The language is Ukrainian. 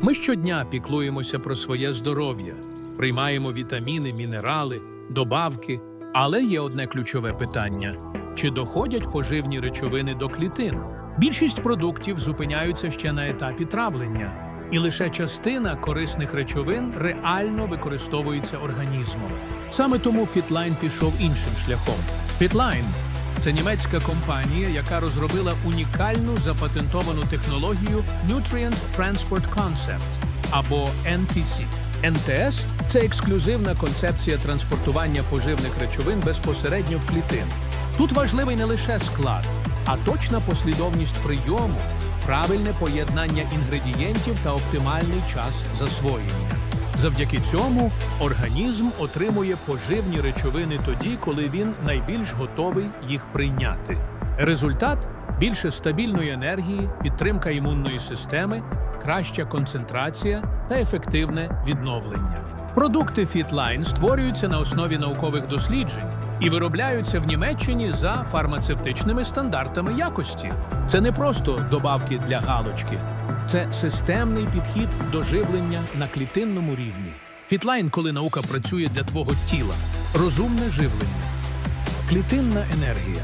Ми щодня піклуємося про своє здоров'я, приймаємо вітаміни, мінерали, добавки. Але є одне ключове питання: чи доходять поживні речовини до клітин? Більшість продуктів зупиняються ще на етапі травлення, і лише частина корисних речовин реально використовується організмом. Саме тому Фітлайн пішов іншим шляхом. Фітлайн це німецька компанія, яка розробила унікальну запатентовану технологію Nutrient Transport Concept або NTC. НТС це ексклюзивна концепція транспортування поживних речовин безпосередньо в клітин. Тут важливий не лише склад, а точна послідовність прийому, правильне поєднання інгредієнтів та оптимальний час засвоєння. Завдяки цьому організм отримує поживні речовини тоді, коли він найбільш готовий їх прийняти. Результат більше стабільної енергії, підтримка імунної системи, краща концентрація та ефективне відновлення. Продукти Fitline створюються на основі наукових досліджень і виробляються в Німеччині за фармацевтичними стандартами якості. Це не просто добавки для галочки, це системний підхід до живлення на клітинному рівні. Фітлайн, коли наука працює для твого тіла, розумне живлення, клітинна енергія,